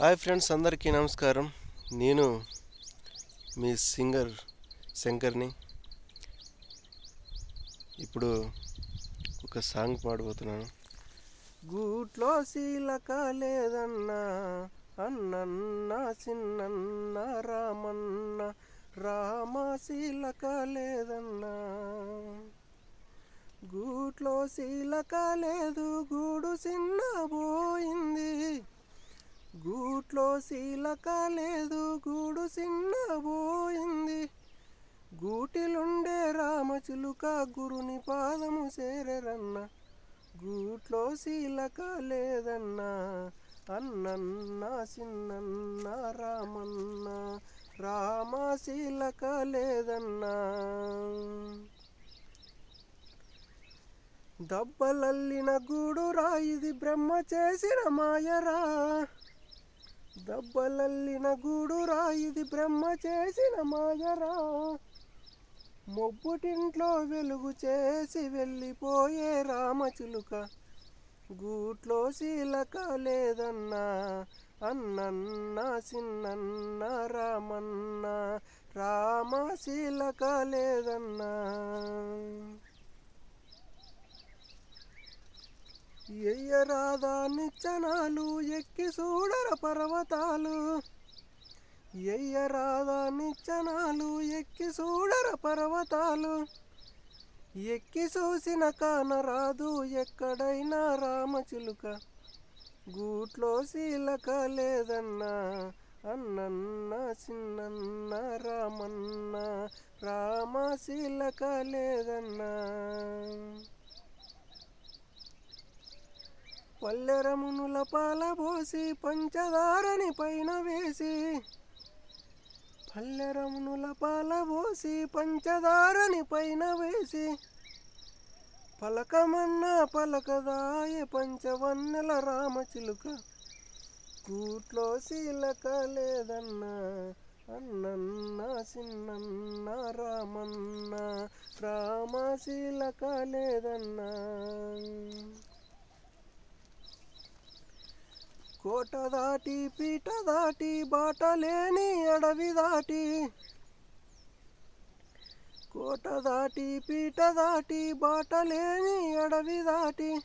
Hi friends అందరికీ నమస్కారం. నేను మీ సింగర్ శంకర్ని. ఇప్పుడు ఒక సాంగ్ పాడబోతున్నాను. గూట్లో శీలక లేదన్నా అన్నన్న చిన్నన్న రామన్న రామ శీలక లేదన్నా గూట్లో శీలక లేదు గూడు చిన్నబో గూట్లో శీలక లేదు గూడు చిన్న పోయింది గూటిలుండే రామచిలుక గురుని పాదము చేరరన్న. గూట్లో శీలక లేదన్నా అన్నన్న చిన్నన్న రామన్న రామ శీలక లేదన్నా. దబ్బలల్లిన గూడురా ఇది బ్రహ్మ చేసిన మాయరా. దెబ్బలల్లిన గూడురా ఇది బ్రహ్మ చేసిన మాయరా మొబ్బుటింట్లో వెలుగు చేసి వెళ్ళిపోయే రామచిలుక. గూట్లో శీలక లేదన్నా అన్నన్న సిన్నన్న రామన్న రామ శీలక లేదన్నా. ఎయ్యరాదా నిచ్చనాలు ఎక్కి చూడర పర్వతాలు. ఎయ్యరాదా నిచ్చనాలు ఎక్కి చూడర పర్వతాలు. ఎక్కి చూసిన కానరాదు ఎక్కడైనా రామచిలుక గూట్లో శీలక లేదన్నా అన్నన్న చిన్నన్న రామన్న రామ శీలక లేదన్నా. పల్లెరమునుల పాలబోసి పంచదారని పైన వేసి పల్లెరమునుల పాలబోసి పంచదారని పైన వేసి పలకమన్నా పలకదాయ పంచవన్నెల రామచిలుక కూట్లో శీలక లేదన్నా అన్నన్న చిన్నన్న రామన్న రామ శీలక లేదన్నా. కోట దాటి పీట దాటి బాట లేని అడవి దాటి. కోట దాటి పీట దాటి బాట లేని అడవి దాటి.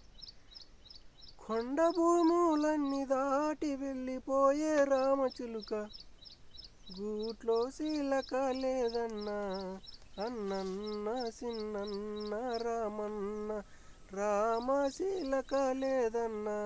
కొండ భూములన్నీ దాటి వెళ్ళిపోయే రామచిలుక. గూట్లో శీలక లేదన్నా అన్నన్న సిన్నన్న రామన్న రామ శీలక లేదన్నా.